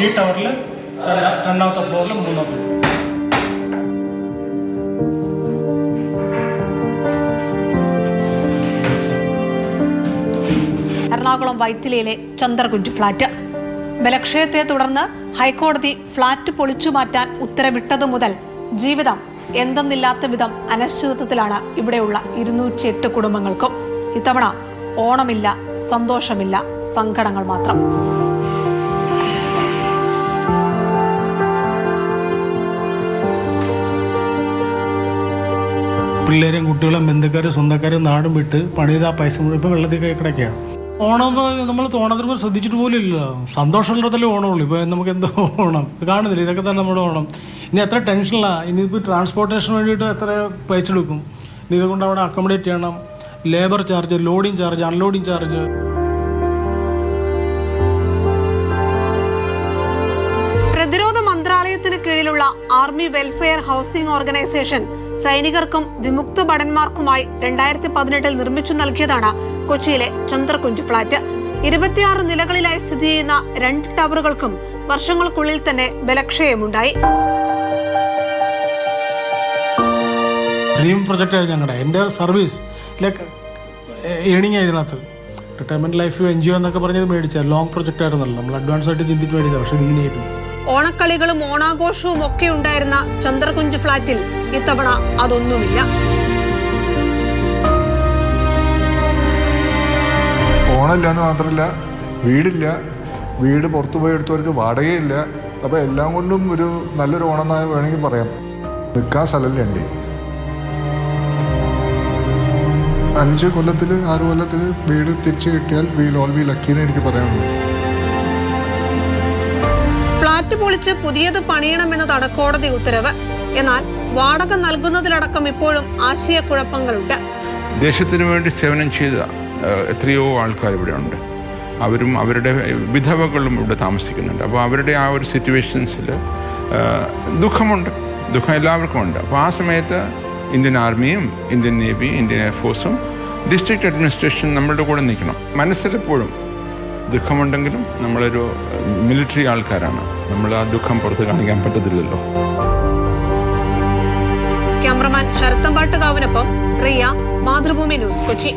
C ടവറിൽ രണ്ടാമത്തെ ഫ്ലോറിൽ മൂന്നാമത്തെ എറണാകുളം വൈറ്റിലയിലെ ചന്ദ്രകുഞ്ച് ഫ്ളാറ്റ്. ബലക്ഷയത്തെ തുടർന്ന് ഹൈക്കോടതി ഫ്ളാറ്റ് പൊളിച്ചു മാറ്റാൻ ഉത്തരവിട്ടതു മുതൽ ജീവിതം എന്തെന്നില്ലാത്ത വിധം അനിശ്ചിതത്വത്തിലാണ് ഇവിടെയുള്ള ഇരുന്നൂറ്റി എട്ട് കുടുംബങ്ങൾക്കും. ഇത്തവണ ഓണമില്ല സന്തോഷമില്ല സങ്കടങ്ങൾ മാത്രം. പിള്ളേരെയും കുട്ടികളും ബന്ധുക്കാരും സ്വന്തക്കാരും നാടും വിട്ട് പണിത പൈസ മുഴുവൻ വെള്ളത്തിൽ കിടക്കുകയാണ്. ഓണം നമ്മൾ ഓണത്തിന് ശ്രദ്ധിച്ചിട്ട് പോലും ഇല്ല സന്തോഷമുള്ളതല്ലേ ഓണമുള്ളൂ. ഇപ്പോൾ നമുക്ക് എന്തോ ഓണം. കാണുന്നില്ല? ഇതൊക്കെ തന്നെ നമ്മുടെ ഓണം. ഇനി എത്ര ടെൻഷനിലാണ് ഇനിയിപ്പോൾ ട്രാൻസ്പോർട്ടേഷൻ വേണ്ടിയിട്ട് എത്ര പൈസ എടുക്കും? ഇനി ഇതുകൊണ്ട് അവിടെ അക്കോമഡേറ്റ് ചെയ്യണം. Labour charge loading charge unloading charge പ്രതിരോധ മന്ത്രാലയത്തിന് കീഴിലുള്ള ആർമി വെൽഫെയർ ഹൗസിംഗ് ഓർഗനൈസേഷൻ സൈനികർക്കും വിമുക്ത ഭടന്മാർക്കുമായി രണ്ടായിരത്തി പതിനെട്ടിൽ നിർമ്മിച്ചു നൽകിയതാണ് കൊച്ചിയിലെ ചന്ദ്രകുഞ്ച് ഫ്ളാറ്റ്. ഇരുപത്തിയാറ് നിലകളിലായി സ്ഥിതി ചെയ്യുന്ന രണ്ട് ടവറുകൾക്കും വർഷങ്ങൾക്കുള്ളിൽ തന്നെ ബലക്ഷയമുണ്ടായി. ഡ്രീം പ്രൊജക്റ്റായിരുന്നു ഞങ്ങളുടെ എന്റെ സർവീസ് ലൈക്ക് ഏണിങ് ഇതിനകത്ത്. റിട്ടയർമെന്റ് ലൈഫ് എൻജിഒ എന്നൊക്കെ പറഞ്ഞത് മേടിച്ചാൽ ലോങ് പ്രൊജക്റ്റ് ആയിരുന്നല്ലോ. നമ്മൾ അഡ്വാൻസ് ആയിട്ട് ചിന്തിച്ച് മേടിച്ചത്. പക്ഷേ ഇതിങ്ങനെയായിരുന്നു ഓണക്കളികളും ഓണാഘോഷവും ഒക്കെ ഉണ്ടായിരുന്ന ചന്ദ്രകുഞ്ച് ഫ്ളാറ്റിൽ ഇത്തവണ അതൊന്നുമില്ല. ഓണമില്ല എന്ന് മാത്രമല്ല വീടില്ല. വീട് പുറത്തു പോയി എടുത്തവർക്ക് വാടകയില്ല. അപ്പോൾ എല്ലാം കൊണ്ടും ഒരു നല്ലൊരു ഓണം എന്ന് വേണമെങ്കിൽ പറയാം. നിൽക്കാൻ സ്ഥലമല്ലേ അഞ്ച് കൊല്ലത്തിൽ ആറ് കൊല്ലത്തിൽ വീട് തിരിച്ചു കിട്ടിയാൽ വീൽ ഓൾ വി ലക്കി എനിക്ക് പറയാനുള്ളൂ. ഫ്ളാറ്റ് പൊളിച്ച് പുതിയത് പണിയണമെന്നതാണ് കോടതി ഉത്തരവ്. എന്നാൽ വാടക നൽകുന്നതിലടക്കം ഇപ്പോഴും ആശയക്കുഴപ്പങ്ങളുണ്ട്. ദേശത്തിന് വേണ്ടി സേവനം ചെയ്ത എത്രയോ ആൾക്കാർ ഇവിടെ ഉണ്ട്. അവരും അവരുടെ വിധവകളും ഇവിടെ താമസിക്കുന്നുണ്ട്. അപ്പോൾ അവരുടെ ആ ഒരു സിറ്റുവേഷൻസിൽ ദുഃഖമുണ്ട്. ദുഃഖം എല്ലാവർക്കും ഉണ്ട്. അപ്പോൾ ആ സമയത്ത് ഇന്ത്യൻ ആർമിയും ഇന്ത്യൻ നേവിയും ഇന്ത്യൻ എയർഫോഴ്സും ഡിസ്ട്രിക്ട് അഡ്മിനിസ്ട്രേഷൻ നമ്മളുടെ കൂടെ നിൽക്കണം. മനസ്സിലെപ്പോഴും ദുഃഖമുണ്ടെങ്കിലും നമ്മളൊരു മിലിറ്ററി ആൾക്കാരാണ്. നമ്മൾ ആ ദുഃഖം പുറത്ത് കാണിക്കാൻ പറ്റത്തില്ലല്ലോ. ക്യാമറമാൻ ശരത്തമ്പാട്ടുകാവിനൊപ്പം റിയ മാതൃഭൂമി ന്യൂസ് കൊച്ചി.